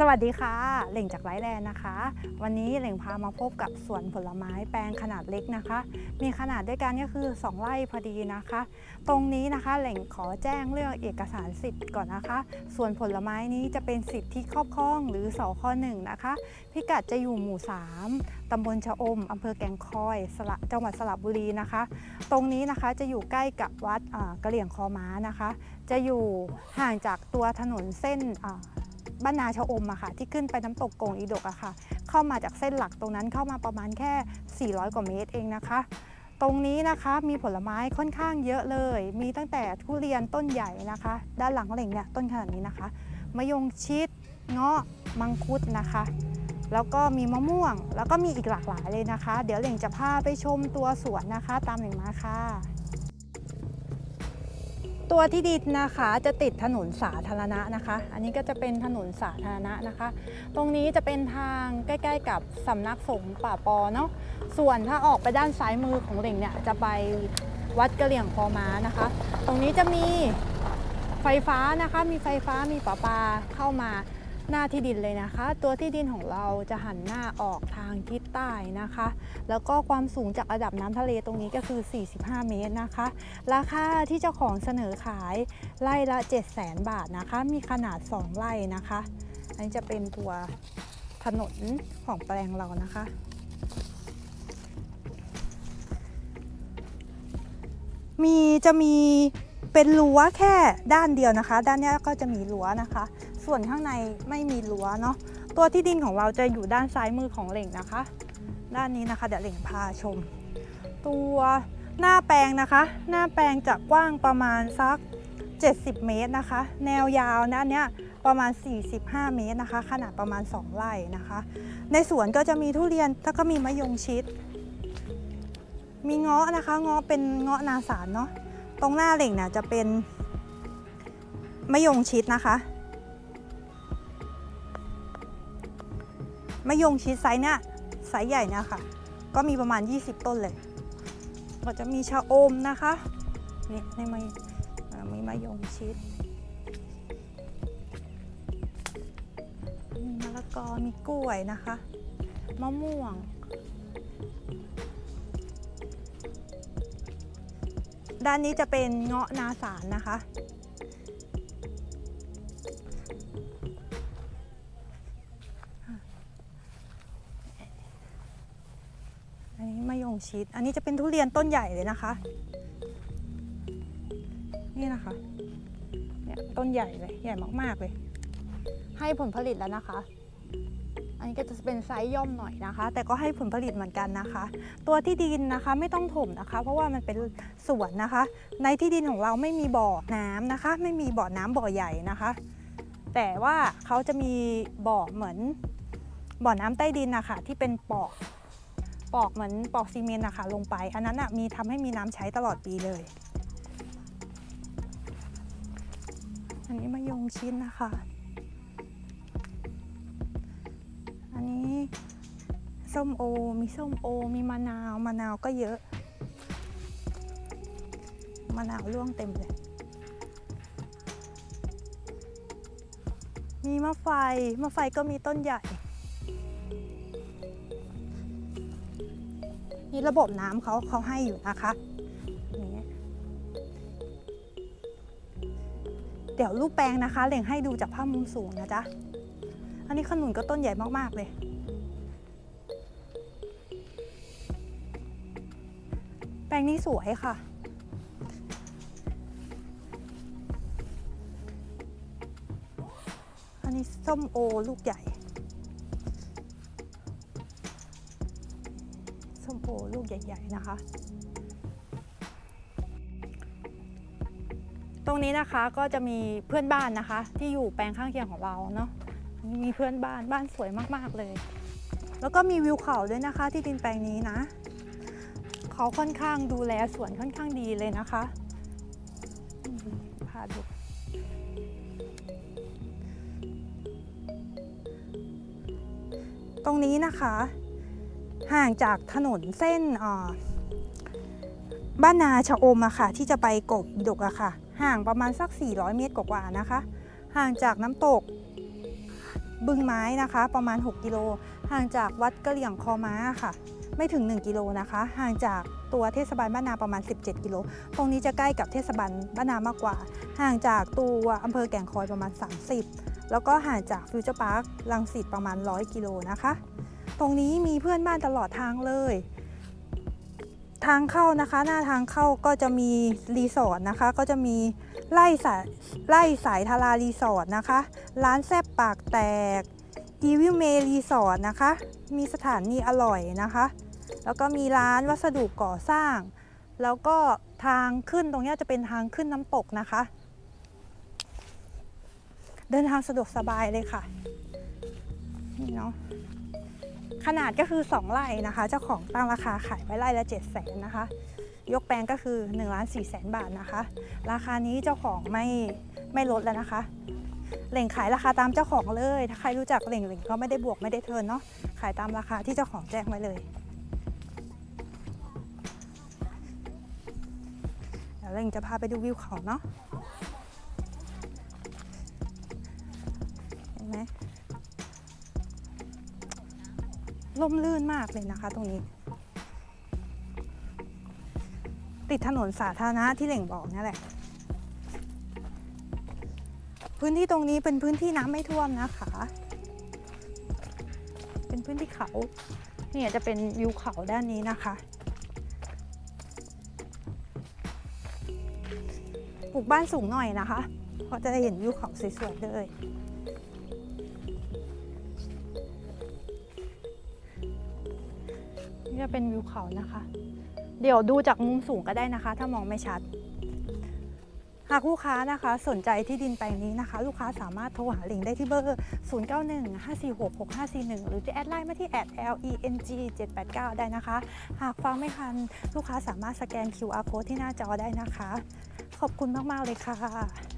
สวัสดีค่ะ เหล่งจากไลฟ์แลนนะคะ วันนี้เหล่งพามาพบกับสวนผลไม้แปลงขนาดเล็กนะคะ มีขนาดด้วยกันก็คือ 2 ไร่พอดีนะคะ ตรงนี้นะคะเหล่งขอแจ้งเรื่องเอกสารสิทธิ์ก่อนนะคะส่วนผลไม้นี้จะเป็นสิทธิ์ที่ครอบครองหรือสคหนึ่งนะคะ พิกัดจะอยู่หมู่ 3ตำบลชะอมอำเภอแก่งคอยสระจังหวัดสระบุรีนะคะ ตรงนี้นะคะจะอยู่ใกล้กับวัดกระเหลี่ยงคอม้านะคะ จะอยู่ห่างจากตัวถนนเส้น บ้านนาชะอมอะค่ะ ที่ขึ้นไปน้ำตกโกงอีดกอะค่ะ เข้ามาจากเส้นหลักตรงนั้นเข้ามาประมาณแค่ 400 กว่าเมตรเองนะคะ ตรงนี้นะคะมีผลไม้ค่อนข้างเยอะเลย มีตั้งแต่ทุเรียนต้นใหญ่นะคะ ด้านหลังเหล่งเนี่ยต้นขนาดนี้นะคะมะยงชิดเงาะมังคุดนะคะ แล้วก็มีมะม่วง แล้วก็มีอีกหลากหลายเลยนะคะ เดี๋ยวเหล่งจะพาไปชมตัวสวนนะคะ ตามเหล่งมาค่ะ ตัวที่ดินนะคะจะติดถนนสาธารณะนะคะ อันนี้ก็จะเป็นถนนสาธารณะนะคะ ตรงนี้จะเป็นทางใกล้ๆกับสำนักสงฆ์ป่าปอเนาะส่วนถ้าออกไปด้านซ้ายมือของเหล่งเนี่ยจะไปวัดกระเหลี่ยงพอม้านะคะ ตรงนี้จะมีไฟฟ้านะคะ มีไฟฟ้ามีประปาเข้ามา หน้าที่ดินเลยนะคะ ตัวที่ดินของเราจะหันหน้าออกทางทิศใต้นะคะ แล้วก็ความสูงจากระดับน้ำทะเลตรงนี้ก็คือ 45 เมตรนะคะ ราคาที่เจ้าของเสนอขายไร่ละ 7 0 0 0 0 0 บาทนะคะ มีขนาด 2 ไร่นะคะ อันนี้จะเป็นตัวถนนของแปลงเรานะคะมีจะมีเป็นรั้วแค่ด้านเดียวนะคะ ด้านนี้ก็จะมีรั้วนะคะ ส่วนข้างในไม่มีรั้วเนาะตัวที่ดินของเราจะอยู่ด้านซ้ายมือของเหล่งนะคะ ด้านนี้นะคะเดี๋ยวเหล่งพาชม ตัวหน้าแปลงนะคะ หน้าแปลงจะกว้างประมาณสัก 70 เมตรนะคะ แนวยาวนะอันเนี้ยประมาณ 45 เมตรนะคะ ขนาดประมาณ 2ไร่นะคะ ในสวนก็จะมีทุเรียนแล้วก็มีมะยงชิด มีเงาะนะคะเงาะเป็นเงาะนาสารเนาะตรงหน้าเหล่งเนี่ยจะเป็นมะยงชิดนะคะ มะยงชิดไซส์เนี่ยไซส์ใหญ่เนี่ยค่ะ ก็มีประมาณ 20 ต้นเลยก็จะมีชะอมนะคะนี่ในมะมีมะยงชิดมีมะละกอมีกล้วยนะคะมะม่วง ด้านนี้จะเป็นเงาะนาสารนะคะ งชิด อันนี้จะเป็นทุเรียนต้นใหญ่เลยนะคะ นี่นะคะเนี่ยต้นใหญ่เลยใหญ่มากๆเลย ให้ผลผลิตแล้วนะคะ อันนี้ก็จะเป็นไซส์ย่อมหน่อยนะคะ แต่ก็ให้ผลผลิตเหมือนกันนะคะ ตัวที่ดินนะคะไม่ต้องถมนะคะ เพราะว่ามันเป็นสวนนะคะ ในที่ดินของเราไม่มีบ่อน้ำนะคะ ไม่มีบ่อน้ำบ่อใหญ่นะคะ แต่ว่าเขาจะมีบ่อเหมือนบ่อน้ำใต้ดินนะคะที่เป็นปอก ปอกเหมือนปอกซีเมนต์นะคะลงไป อันนั้นนะมีทำให้มีน้ำใช้ตลอดปีเลย อันนี้มะยงชิดนะคะ อันนี้ส้มโอ มีส้มโอ มีมะนาว มะนาวก็เยอะ มะนาวร่วงเต็มเลย มีมะไฟ มะไฟก็มีต้นใหญ่ นี่ระบบน้ำเขาเขาให้อยู่นะคะอย่เงี้ยเดี๋ยวรูปแปลงนะคะเหล่งให้ดูจากภาพมุมสูงนะจ๊ะ อันนี้ขนุนก็ต้นใหญ่มาก ๆ เลย แปลงนี้สวยค่ะ อันนี้ส้มโอลูกใหญ่ ใหญ่ๆนะคะ ตรงนี้นะคะก็จะมีเพื่อนบ้านนะคะ ที่อยู่แปลงข้างเคียงของเราเนาะมีเพื่อนบ้านบ้านสวยมากๆเลย แล้วก็มีวิวเขาด้วยนะคะ ที่ดินแปลงนี้นะเขาค่อนข้างดูแลสวนค่อนข้างดีเลยนะคะพาดูตรงนี้นะคะ ห่างจากถนนเส้นบ้านนาชะอมอะค่ะ ที่จะไปกกดกอะค่ะ ห่างประมาณสัก 400 เมตรกว่าๆนะคะ ห่างจากน้ำตกบึงไม้นะคะ ประมาณ 6 กิโล ห่างจากวัดกระเหลี่ยงคอม้าค่ะ ไม่ถึง 1 กิโลนะคะ ห่างจากตัวเทศบาลบ้านนาประมาณ 17 กิโล ตรงนี้จะใกล้กับเทศบาลบ้านนามากกว่า ห่างจากตัวอำเภอแก่งคอยประมาณ 30 แล้วก็ห่างจากฟิวเจอร์พาร์คลังสิตประมาณ 100 กิโลนะคะ ตรงนี้มีเพื่อนบ้านตลอดทางเลย ทางเข้านะคะหน้าทางเข้าก็จะมีรีสอร์ทนะคะ ก็จะมีไล่สายไล่สายทารารีสอร์ทนะคะ ร้านแซบปากแตกอีวิวเมรีสอร์ทนะคะ มีสถานีอร่อยนะคะ แล้วก็มีร้านวัสดุก่อสร้าง แล้วก็ทางขึ้นตรงนี้จะเป็นทางขึ้นน้ำตกนะคะ เดินทางสะดวกสบายเลยค่ะ นี่เนาะ ขนาดก็คือ 2ไร่นะคะ เจ้าของตั้งราคาขายไว้ไร่ละ7 0 0 0 0นนะคะ ยกแปลงก็คือ1ล้าน4แสนบาทนะคะ ราคานี้เจ้าของไม่ไม่ลดแล้วนะคะเหล่งขายราคาตามเจ้าของเลย ถ้าใครรู้จักเหล่งเหล่งก็ไม่ได้บวกไม่ได้เทินเนาะขายตามราคาที่เจ้าของแจ้งไว้เลยเดี๋ยวเหล่งจะพาไปดูวิวเขาเนาะ ล่มลื่นมากเลยนะคะ ตรงนี้ ติดถนนสาธารณะที่เหล่งบอกนี่แหละ พื้นที่ตรงนี้เป็นพื้นที่น้ำไม่ท่วมนะคะ เป็นพื้นที่เขาเนี่ยจะเป็นวิวเขาด้านนี้นะคะ ปลูกบ้านสูงหน่อยนะคะ เพราะจะได้เห็นวิวเขาสวยๆเลย จะเป็นวิวเขานะคะ เดี๋ยวดูจากมุมสูงก็ได้นะคะ ถ้ามองไม่ชัด หากลูกค้านะคะ สนใจที่ดินแปลงนี้นะคะ ลูกค้าสามารถโทรหาลิงได้ที่เบอร์ 0915466541 หรือจะแอดไลน์มาที่ @leng 789ได้นะคะ หากฟังไม่ทันลูกค้าสามารถสแกน QR code ที่หน้าจอได้นะคะ ขอบคุณมาก ๆ เลยค่ะ